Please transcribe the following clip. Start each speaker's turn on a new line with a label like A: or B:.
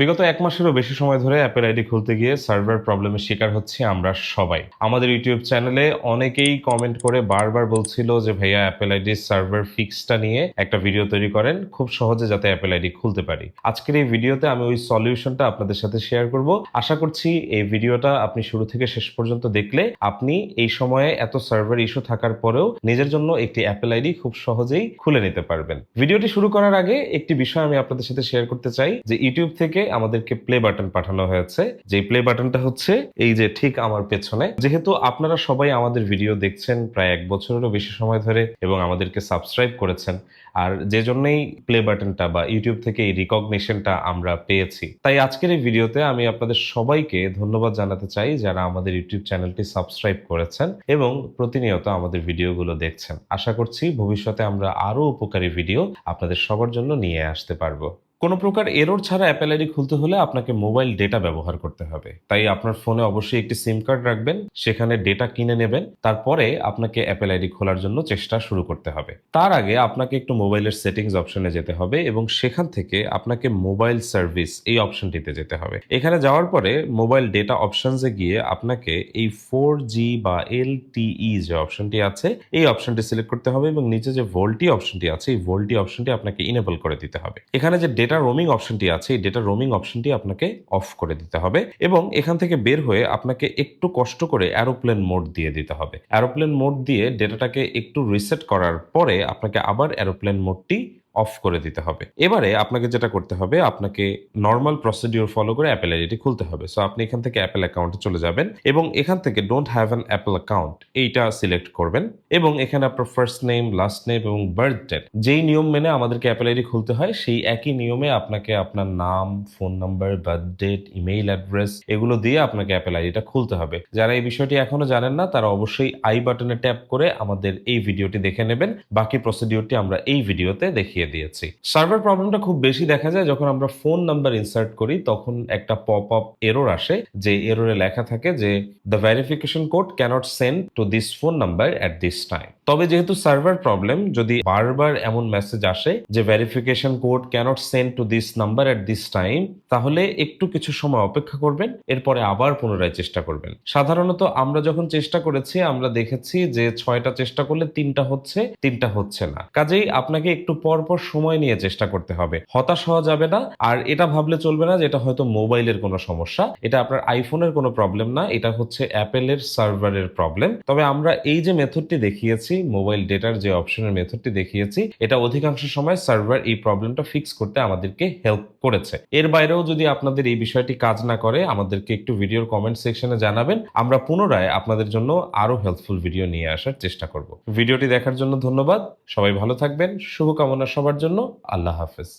A: বিগত এক মাসেরও বেশি সময় ধরে অ্যাপেল আইডি খুলতে গিয়ে সার্ভার প্রবলেমের শিকার হচ্ছে আমরা সবাই। আমাদের ইউটিউব চ্যানেলে অনেকেই কমেন্ট করে বারবার বলছিল যে, ভাইয়া অ্যাপেল আইডি সার্ভার ফিক্সটা নিয়ে একটা ভিডিও তৈরি করেন, খুব সহজে যাতে অ্যাপেল আইডি খুলতে পারি। আজকের এই ভিডিওতে আমি ওই সলিউশনটা আপনাদের সাথে শেয়ার করব। আশা করছি এই ভিডিওটা আপনি শুরু থেকে শেষ পর্যন্ত দেখলে আপনি এই সময়ে এত সার্ভার ইস্যু থাকার পরেও নিজের জন্য একটি অ্যাপেল আইডি খুব সহজেই খুলে নিতে পারবেন। ভিডিওটি শুরু করার আগে একটি বিষয় আমি আপনাদের সাথে শেয়ার করতে চাই যে, ইউটিউব থেকে আমাদেরকে প্লে বাটন পাঠানো হয়েছে। যে প্লে বাটনটা হচ্ছে, এই যে ঠিক আমার পেছনে। যেহেতু আপনারা সবাই আমাদের ভিডিও দেখছেন প্রায় এক বছরেরও বেশি সময় ধরে এবং আমাদেরকে সাবস্ক্রাইব করেছেন, আর যে জন্যই প্লে বাটনটা বা ইউটিউব থেকে এই রিকগনিশনটা আমরা পেয়েছি। তাই আজকের এই ভিডিওতে আমি আপনাদের সবাইকে ধন্যবাদ জানাতে চাই যারা আমাদের ইউটিউব চ্যানেলটি সাবস্ক্রাইব করেছেন এবং প্রতিনিয়ত আমাদের ভিডিওগুলো দেখছেন। আশা করছি ভবিষ্যতে আমরা আরও উপকারী ভিডিও আপনাদের সবার জন্য নিয়ে আসতে পারব। কোনো প্রকার এরর ছাড়া অ্যাপেল আইডি খুলতে হলে আপনাকে মোবাইল ডেটা ব্যবহার করতে হবে। তাই আপনার ফোনে অবশ্যই একটি সিম কার্ড রাখবেন, সেখানে ডেটা কিনে নেবেন, তারপরে আপনাকে অ্যাপেল আইডি খোলার জন্য চেষ্টা শুরু করতে হবে। তার আগে আপনাকে একটু মোবাইলের সেটিংস অপশনে যেতে হবে এবং সেখান থেকে আপনাকে মোবাইল সার্ভিস এই অপশনটিতে যেতে হবে। এখানে যাওয়ার পরে মোবাইল ডেটা অপশনসে গিয়ে আপনাকে এই ফোর জি বা এল টিই যে অপশনটি আছে, এই অপশনটি সিলেক্ট করতে হবে এবং নিচে যে ভোল্টি অপশনটি আছে, এই ভোল্টি অপশনটি আপনাকে ইনেবল করে দিতে হবে। এখানে যে ডেটা রোমিং অপশনটি আছে, এই ডেটা রোমিং অপশনটি আপনাকে অফ করে দিতে হবে এবং এখান থেকে বের হয়ে আপনাকে একটু কষ্ট করে অ্যারোপ্লেন মোড দিয়ে দিতে হবে। অ্যারোপ্লেন মোড দিয়ে ডেটাটাকে একটু রিসেট করার পরে আপনাকে আবার অ্যারোপ্লেন মোডটি অফ করে দিতে হবে। এবারে আপনাকে যেটা করতে হবে, আপনাকে নর্মাল প্রসিডিওর ফলো করে অ্যাপেল আইডিটি খুলতে হবে। সো আপনি এখান থেকে অ্যাপেল অ্যাকাউন্টে চলে যাবেন এবং এখান থেকে don't have an Apple account এইটা সিলেক্ট করবেন এবং এখানে আপনার ফার্স্ট নেম লাস্ট নেম এবং বার্থ ডেট যেই নিয়ম মেনে আমাদেরকে অ্যাপেল আইডি খুলতে হয়, সেই একই নিয়মে আপনাকে আপনার নাম phone number birth date email address এগুলো দিয়ে আপনাকে অ্যাপেল আইডিটা খুলতে হবে। যারা এই বিষয়টি এখনও জানেন না, তারা অবশ্যই আই বাটনে ট্যাপ করে আমাদের এই ভিডিওটি দেখে নেবেন। বাকি প্রসিডিওরটি আমরা এই ভিডিওতে দেখিয়ে দিয়েছি। সার্ভার প্রবলেমটা খুব বেশি দেখা যায় যখন আমরা ফোন নাম্বার ইনসার্ট করি, তখন একটা পপ আপ এরর আসে যে এররে লেখা থাকে যে the verification code cannot send to this phone number at this time তবে যেহেতু সার্ভার প্রবলেম যদি বারবার এমন মেসেজ আসে যে verification code cannot send to this number at this time তাহলে একটু কিছু সময় অপেক্ষা করবেন, এরপরে আবার পুনরায় চেষ্টা করবেন। সাধারণত আমরা যখন চেষ্টা করেছি, আমরা দেখেছি যে, ছয়টা চেষ্টা করলে তিনটা হচ্ছে তিনটা হচ্ছে না। কাজেই আপনাকে একটু পর পর সময় নিয়ে চেষ্টা করতে হবে। হতাশ হওয়া যাবে না, আর এটা ভাবলে চলবে না যে এটা হয়তো মোবাইলের কোনো সমস্যা, এটা আপনার আইফোনের কোনো প্রবলেম না, এটা হচ্ছে অ্যাপেলের সার্ভারের প্রবলেম। তবে আমরা এই যে মেথডটি দেখিয়েছি, মোবাইল ডেটার যে অপশনের মেথডটি দেখিয়েছি, এটা অধিকাংশ সময় সার্ভার এই প্রবলেমটা ফিক্স করতে আমাদেরকে হেল্প করেছে। এর বাইরেও যদি আপনাদের এই বিষয়টি কাজ না করে, আমাদেরকে একটু ভিডিওর কমেন্ট সেকশনে জানাবেন, আমরা পুনরায় আপনাদের জন্য আরও হেল্পফুল ভিডিও নিয়ে আসার চেষ্টা করব। ভিডিওটি দেখার জন্য ধন্যবাদ, সবাই ভালো থাকবেন, শুভকামনা সবার জন্য আল্লাহ হাফেজ।